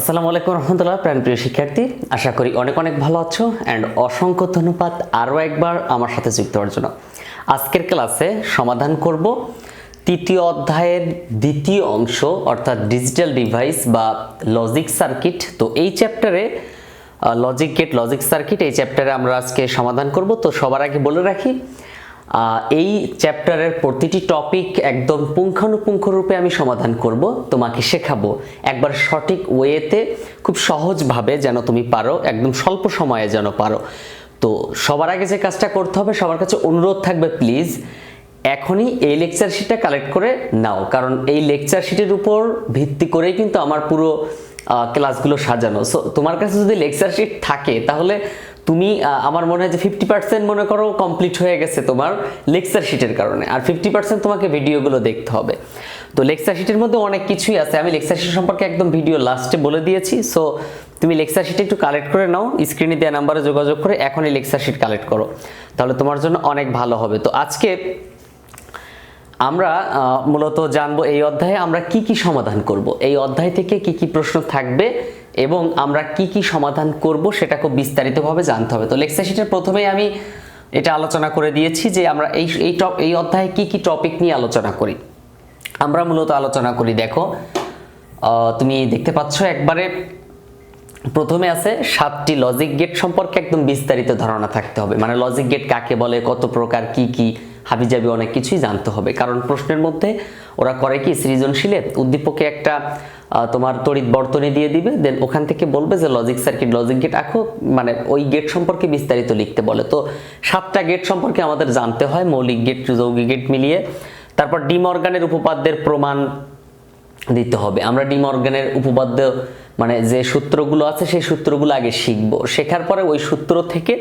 আসসালামু আলাইকুম রহমতুল্লাহ, প্রাণপ্রিয় শিক্ষার্থী। আশা করি অনেক অনেক ভালো আছো অ্যান্ড অসংখ্য ধন্যবাদ আরও একবার আমার সাথে যুক্ত হওয়ার জন্য। আজকের ক্লাসে সমাধান করব তৃতীয় অধ্যায়ের দ্বিতীয় অংশ, অর্থাৎ ডিজিটাল ডিভাইস বা লজিক সার্কিট। তো এই চ্যাপ্টারে লজিক গেট লজিক সার্কিট, এই চ্যাপ্টারে আমরা আজকে সমাধান করব। তো সবার আগে বলে রাখি এই চ্যাপ্টারের প্রতিটি টপিক একদম পুঙ্খানুপুঙ্খ রূপে আমি সমাধান করব, তোমাকে শেখাবো। একবার সঠিক ওয়েতে, খুব সহজভাবে যেন তুমি পারো, একদম স্বল্প সময়ে যেন পারো। তো সবার আগে যে কাজটা করতে হবে, সবার কাছে অনুরোধ থাকবে, প্লিজ, এখনই এই লেকচার শিটটা কালেক্ট করে নাও। কারণ এই লেকচার শিটের উপর ভিত্তি করেই কিন্তু আমার পুরো ক্লাসগুলো সাজানো। সো তোমার কাছে যদি লেকচার শিট থাকে, তাহলে তুমি আমার মনে হয় যে ফিফটি পার্সেন্ট মনে করো কমপ্লিট হয়ে গেছে তোমার লেকচার শিটের কারণে। আর ফিফটি পার্সেন্ট তোমাকে ভিডিওগুলো দেখতে হবে। তো লেকচার শিটের মধ্যে অনেক কিছুই আছে। আমি লেকচার শিট সম্পর্কে একদম ভিডিও লাস্টে বলে দিয়েছি। সো তুমি লেকচার শিট একটু কালেক্ট করে নাও। স্ক্রিনে দেওয়া নাম্বারে যোগাযোগ করে এখনই লেকচার শিট কালেক্ট করো। তাহলে তোমার জন্য অনেক ভালো হবে। তো আজকে আমরা মূলত জানব এই অধ্যায়ে আমরা কি কি সমাধান করব। এই অধ্যায় থেকে কি কি প্রশ্ন থাকবে এবং আমরা কি কি সমাধান করব সেটা খুব বিস্তারিতভাবে জানতে হবে। তো লেকচার শিটের প্রথমেই আমি এটা আলোচনা করে দিয়েছি যে আমরা এই এই টপ, এই অধ্যায়ে কি কি টপিক নিয়ে আলোচনা করি। আমরা মূলত আলোচনা করি, দেখো তুমি দেখতে পাচ্ছ একবারে প্রথমে আছে সাতটি লজিক গেট সম্পর্কে একদম বিস্তারিত ধারণা থাকতে হবে। মানে লজিক গেট কাকে বলে, কত প্রকার, কি কি হাবিজাবি অনেক কিছুই জানতে হবে। কারণ প্রশ্নের মধ্যে ওরা করে কি, সৃজনশীলে উদ্দীপকে একটা তোমার তড়িৎ বর্তনী দিয়ে দিবে দেন ওখান থেকে বলবে যে লজিক সার্কিট লজিক গেট আঁকো মানে ওই গেট সম্পর্কে বিস্তারিত লিখতে বলে। তো সাতটা গেট সম্পর্কে আমাদের জানতে হয়, মৌলিক গেট যৌগিক গেট মিলিয়ে। তারপর ডিমর্গানের উপপাদ্যের প্রমাণ দিতে হবে। আমরা ডিমর্গানের উপপাদ্য মানে যে সূত্রগুলো আছে, সেই সূত্রগুলো আগে শিখব। শেখার পরে ওই সূত্র থেকে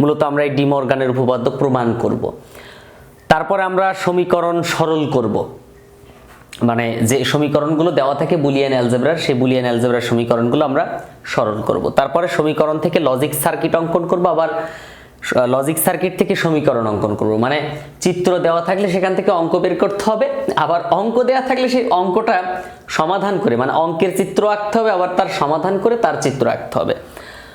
মূলত আমরা এই ডিমর্গানের উপপাদ্য প্রমাণ করব। তারপরে আমরা সমীকরণ সরল করব। মানে যে সমীকরণগুলো দেওয়া থাকে বুলিয়ান অ্যালজেব্রার, সেই বুলিয়ান অ্যালজেব্রার সমীকরণগুলো আমরা সরল করব। তারপরে সমীকরণ থেকে লজিক সার্কিট অঙ্কন করব, আবার লজিক সার্কিট থেকে সমীকরণ অঙ্কন করব। মানে চিত্র দেওয়া থাকলে সেখান থেকে অঙ্ক বের করতে হবে, আবার অঙ্ক দেওয়া থাকলে সেই অঙ্কটা সমাধান করে মানে অঙ্কের চিত্র আঁকতে হবে, আবার তার সমাধান করে তার চিত্র আঁকতে হবে।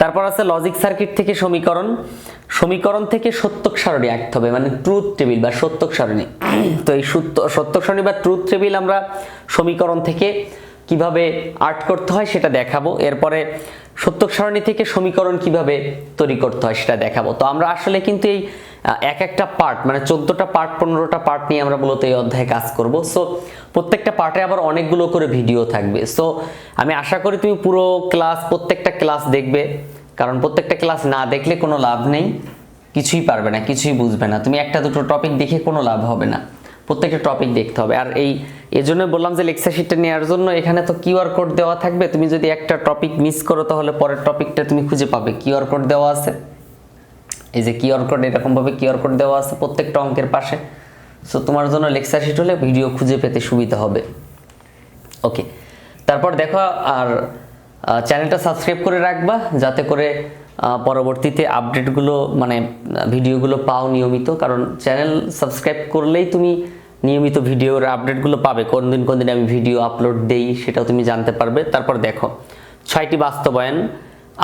তারপর আছে লজিক সার্কিট থেকে সমীকরণ। সমীকরণ থেকে সত্যক সারণী আঁকতে হবে মানে ট্রুথ টেবিল বা সত্যক সারণী। তো এই সত্য, সত্যক সারণী বা ট্রুথ টেবিল আমরা সমীকরণ থেকে কীভাবে আর্ট করতে হয় সেটা দেখাবো। এরপরে সত্যক সারণী থেকে সমীকরণ কীভাবে তৈরি করতে হয় সেটা দেখাবো। তো আমরা আসলে কিন্তু এই এক একটা পার্ট মানে চোদ্দোটা পার্ট পনেরোটা পার্ট নিয়ে আমরা মূলত এই অধ্যায়ে কাজ করব। সো প্রত্যেকটা পার্টে আবার অনেকগুলো করে ভিডিও থাকবে। সো আমি আশা করি তুমি পুরো ক্লাস প্রত্যেকটা ক্লাস দেখবে। কারণ প্রত্যেকটা ক্লাস না দেখলে কোনো লাভ নেই, কিছুই পারবে না, কিছুই বুঝবে না। তুমি একটা দুটো টপিক দেখে কোনো লাভ হবে না। প্রত্যেকটা টপিক দেখতে হবে। আর এই, এজন্য বললাম যে লেকচার শিটটা নেওয়ার জন্য এখানে তো কিউআর কোড দেওয়া থাকবে। তুমি যদি একটা টপিক মিস করো তাহলে পরের টপিকটা তুমি খুঁজে পাবে। কিউআর কোড দেওয়া আছে। এই যে কিউআর কোড এরকমভাবে কিউআর কোড দেওয়া আছে প্রত্যেকটা অঙ্কের পাশে। সো তোমার জন্য লেকচার শিট হলে ভিডিও খুঁজে পেতে সুবিধা হবে। ওকে তারপর দেখো, আর চ্যানেলটা সাবস্ক্রাইব করে রাখবা, যাতে করে পরবর্তীতে আপডেটগুলো মানে ভিডিওগুলো পাও নিয়মিত। কারণ চ্যানেল সাবস্ক্রাইব করলেই তুমি নিয়মিত ভিডিওর আপডেটগুলো পাবে। কোন দিন কোন দিন আমি ভিডিও আপলোড দেই, সেটাও তুমি জানতে পারবে। তারপর দেখো, ছয়টি বাস্তবায়ন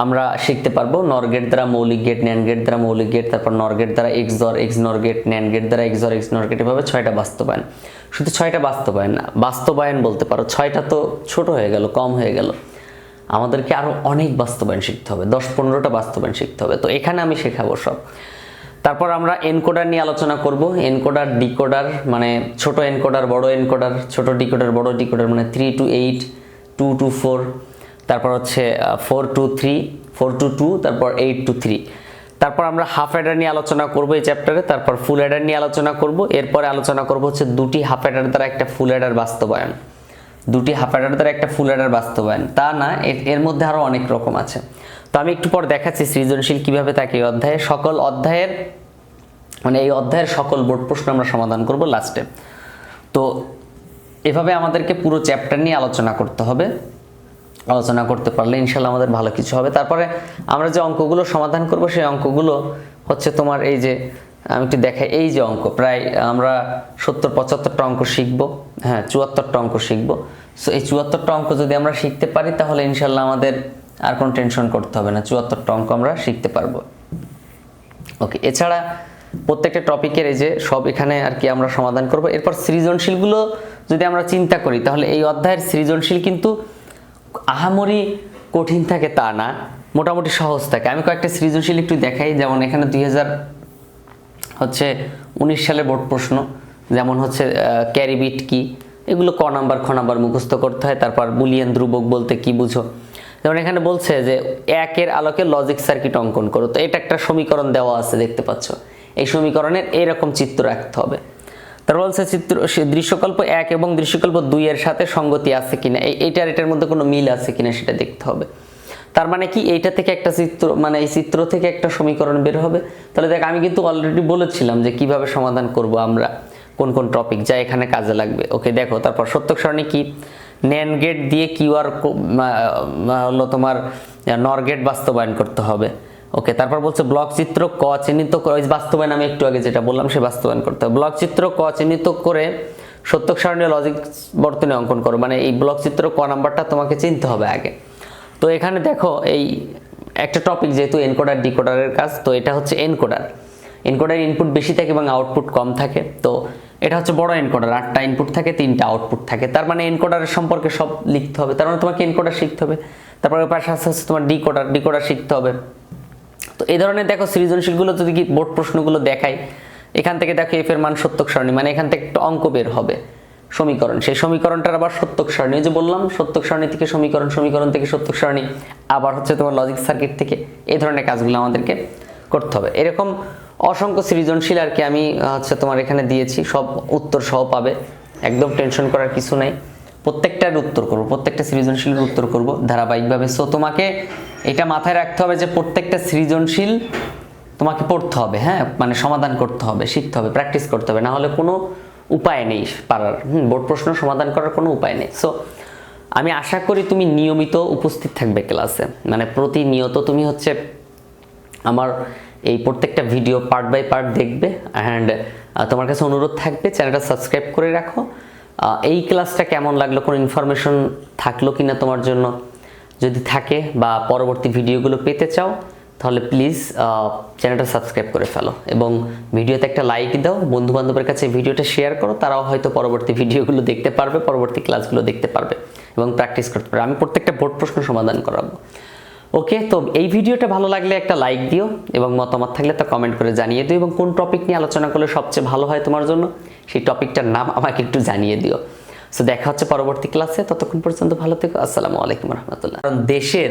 আমরা শিখতে পারব। নরগেট দ্বারা মৌলিক গেট, ন্যান গেট দ্বারা মৌলিক গেট, তারপর নরগেট দ্বারা X X NOR gate NAND gate দ্বারা এক্স এক্স নরগেট এভাবে ছয়টা বাস্তবায়ন। শুধু ছয়টা বাস্তবায়ন না, বাস্তবায়ন বলতে পারো, ছয়টা তো ছোট হয়ে গেল, কম হয়ে গেল। আমাদেরকে আরও অনেক বাস্তবায়ন শিখতে হবে, দশ পনেরোটা বাস্তবায়ন শিখতে হবে। তো এখানে আমি শেখাবো সব। তারপর আমরা এনকোডার নিয়ে আলোচনা করব। এনকোডার ডিকোডার মানে ছোট এনকোডার বড় এনকোডার ছোট ডিকোডার বড় ডিকোডার মানে three to eight two to four তারপর হচ্ছে four to three four to two তারপর এইট টু থ্রি তারপর আমরা হাফ অ্যাডার নিয়ে আলোচনা করব এই চ্যাপ্টারে তারপর ফুল অ্যাডার নিয়ে আলোচনা করব। এরপরে আলোচনা করব হচ্ছে দুটি হাফ অ্যাডার দ্বারা একটা ফুল অ্যাডার বাস্তবায়ন। দুটি হাফ অ্যাডার দ্বারা একটা ফুল অ্যাডার বাস্তবায়ন। তা না, এর- মধ্যে আরও অনেক রকম আছে। তো আমি একটু পর দেখাচ্ছি সৃজনশীল কীভাবে থাকে এই অধ্যায়ে সকল অধ্যায়ের মানে এই অধ্যায়ের সকল বোর্ড প্রশ্ন আমরা সমাধান করব লাস্টে। তো এভাবে আমাদেরকে পুরো চ্যাপ্টার নিয়ে আলোচনা করতে হবে। আলোচনা করতে পারলে ইনশাল্লাহ আমাদের ভালো কিছু হবে। তারপরে আমরা যে অঙ্কগুলো সমাধান করব, সেই অঙ্কগুলো হচ্ছে তোমার এই যে আমি একটু দেখাই। এই যে অঙ্ক, প্রায় আমরা সত্তর পঁচাত্তরটা অঙ্ক শিখব হ্যাঁ চুয়াত্তরটা অঙ্ক শিখব। সো এই চুয়াত্তরটা অঙ্ক যদি আমরা শিখতে পারি, তাহলে ইনশাল্লাহ আমাদের আর কোনো টেনশন করতে হবে না। চুয়াত্তরটা অঙ্ক আমরা শিখতে পারব। ওকে এছাড়া প্রত্যেকটা টপিকের এই যে সব এখানে আর কি আমরা সমাধান করব। এরপর সৃজনশীলগুলো যদি আমরা চিন্তা করি, তাহলে এই অধ্যায়ের সৃজনশীল কিন্তু আহামরি কঠিন থাকে তা না, মোটামুটি সহজ থাকে। আমি কয়েকটা সৃজনশীল একটু দেখাই। যেমন এখানে দুই হাজার হচ্ছে উনিশ সালের বোর্ড প্রশ্ন, যেমন হচ্ছে ক্যারিবিট কি? এগুলো ক নাম্বার, খ নাম্বার মুখস্থ করতে হয়, তারপর বুলিয়ান ধ্রুবক বলতে কি বুঝো? যেমন এখানে বলছে যে, একের আলোকে লজিক সার্কিট অঙ্কন করো। তো এটা একটা সমীকরণ দেওয়া আছে, দেখতে পাচ্ছ। এই সমীকরণের এরকম চিত্র রাখতে হবে। তারপর বলছে চিত্র দৃশ্যকল্প এক এবং দৃশ্যকল্প দুই এর সাথে সঙ্গতি আছে কিনা? এই এইটার এটার মধ্যে কোনো মিল আছে কিনা সেটা দেখতে হবে। তার মানে কি এইটা থেকে একটা চিত্র মানে এই চিত্র থেকে একটা সমীকরণ বের হবে? তাহলে দেখ, আমি কিন্তু অলরেডি বলেছিলাম যে কীভাবে সমাধান করব আমরা, কোন কোন টপিক যা এখানে কাজে লাগবে। ওকে দেখো, তারপর সত্যক সারণী কি? ন্যান গেট দিয়ে কিউআর হলো তোমার নর গেট বাস্তবায়ন করতে হবে। ওকে তারপর বলছে ব্লক চিত্র ক চিহ্নিত করে বাস্তবায়ন আমি একটু আগে যেটা বললাম, সে বাস্তবায়ন করতে হবে। ব্লক চিত্র ক চিহ্নিত করে সত্যক সারণীয় লজিক বর্তনে অঙ্কন করো। মানে এই ব্লক চিত্র ক নাম্বারটা তোমাকে চিনতে হবে আগে। তো এখানে দেখো এই একটা টপিক যেহেতু এনকোডার ডিকোডারের কাজ, তো এটা হচ্ছে এনকোডার এনকোডার ইনপুট বেশি থাকে এবং আউটপুট কম থাকে। তো এটা হচ্ছে বড় এনকোডার আটটা ইনপুট থাকে, তিনটা আউটপুট থাকে। তার মানে এনকোডারের সম্পর্কে সব লিখতে হবে। তার মানে তোমাকে এনকোডার শিখতে হবে। তারপরে পাশে আছে হচ্ছে তোমার ডিকোডার ডিকোডার শিখতে হবে। তো এই ধরনের দেখো সৃজনশীলগুলো যদি বোর্ড প্রশ্নগুলো দেখাই এখান থেকে দেখো এফ এর মান সত্যক সারণী মানে এখান থেকে একটা অঙ্ক বের হবে। সমীকরণ। সেই সমীকরণটার আবার সত্যক সারণী। যে বললাম, সত্যক সারণী থেকে সমীকরণ সমীকরণ থেকে সত্যক সারণী, আবার হচ্ছে তোমার লজিক সার্কিট থেকে এই ধরনের কাজগুলো আমাদেরকে করতে হবে। এরকম অসংখ্য সৃজনশীল আর কি আমি হচ্ছে তোমার এখানে দিয়েছি, সব উত্তর সহ পাবে। একদম টেনশন করার কিছু নাই। প্রত্যেকটার উত্তর করব, প্রত্যেকটা সৃজনশীলের উত্তর করব ধারাবাহিকভাবে। সো তোমাকে এটা মাথায় রাখতে হবে যে প্রত্যেকটা সৃজনশীল তোমাকে পড়তে হবে হ্যাঁ? মানে সমাধান করতে হবে, শিখতে হবে প্র্যাকটিস করতে হবে। না হলে কোনো উপায় নেই পারার। বোর্ড প্রশ্ন সমাধান করার কোনো উপায় নেই। সো আমি আশা করি তুমি নিয়মিত উপস্থিত থাকবে ক্লাসে। মানে প্রতিনিয়ত তুমি হচ্ছে আমার এই প্রত্যেকটা ভিডিও পার্ট বাই পার্ট দেখবে। অ্যান্ড তোমার কাছে অনুরোধ থাকবে, চ্যানেলটা সাবস্ক্রাইব করে রাখো। এই ক্লাসটা কেমন লাগল? কোনো ইনফরমেশন থাকল কি না তোমার জন্য? যদি থাকে বা পরবর্তী ভিডিওগুলো পেতে চাও তাহলে প্লিজ চ্যানেলটা সাবস্ক্রাইব করে ফেলো এবং ভিডিওতে একটা লাইক দাও। বন্ধু বান্ধবের কাছে ভিডিওটা শেয়ার করো, তারাও হয়তো পরবর্তী ভিডিওগুলো দেখতে পারবে, পরবর্তী ক্লাসগুলো দেখতে পারবে এবং প্র্যাকটিস করতে পারবে। আমি প্রত্যেকটা বোর্ড প্রশ্ন সমাধান করাবো। ওকে তো এই ভিডিওটা ভালো লাগলে একটা লাইক দিও এবং মতামত থাকলে তা কমেন্ট করে জানিয়ে দিও এবং কোন টপিক নিয়ে আলোচনা করলে সবচেয়ে ভালো হয় তোমার জন্য, সেই টপিকটার নাম আমাকে একটু জানিয়ে দিও। সো দেখা হচ্ছে পরবর্তী ক্লাসে ততক্ষণ পর্যন্ত ভালো থেকো। আসসালামু আলাইকুম রহমতুল্লাহ। কারণ দেশের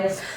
bye.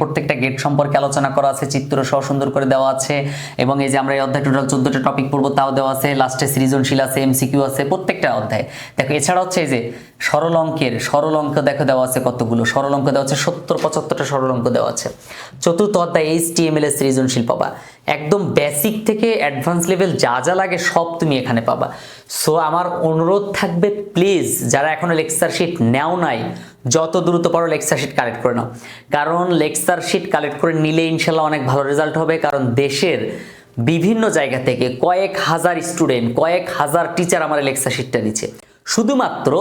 প্রত্যেকটা গেট সম্পর্কে আলোচনা করা আছে, চিত্র সহ সুন্দর করে দেওয়া আছে এবং এই যে আমরা এই অধ্যায় টোটাল চোদ্দটা টপিক পড়ব তাও দেওয়া আছে লাস্টে সৃজনশীল আছে এমসিকিউ আছে, প্রত্যেকটা অধ্যায়। দেখো, এছাড়া হচ্ছে এই যে সরল অঙ্কের সরল অঙ্ক দেখো দেওয়া আছে কতগুলো সরল অঙ্ক দেওয়া আছে সত্তর, পঁচাত্তরটা সরল অঙ্ক দেওয়া আছে। চতুর্থ অধ্যায় এইচ টি এম এল এর সৃজনশীল পাবা। একদম বেসিক থেকে অ্যাডভান্স লেভেল যা যা লাগে সব তুমি এখানে পাবা। সো আমার অনুরোধ থাকবে প্লিজ যারা এখনও লেকচার শিট নেও নাই যত দ্রুত পারো লেকচার শিট কালেক্ট করে নাও। কারণ লেকচার শিট কালেক্ট করে নিলে ইনশাল্লাহ অনেক ভালো রেজাল্ট হবে, কারণ দেশের বিভিন্ন জায়গা থেকে কয়েক হাজার স্টুডেন্ট কয়েক হাজার টিচার আমার লেকচার শিটটা নিচ্ছে। শুধুমাত্র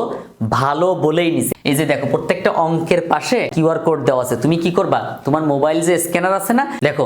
ভালো বলেই নিছে এই যে দেখো, প্রত্যেকটা অঙ্কের পাশে কিউআর কোড দেওয়া আছে। তুমি কি করবা? তোমার মোবাইল যে স্ক্যানার আছে না? দেখো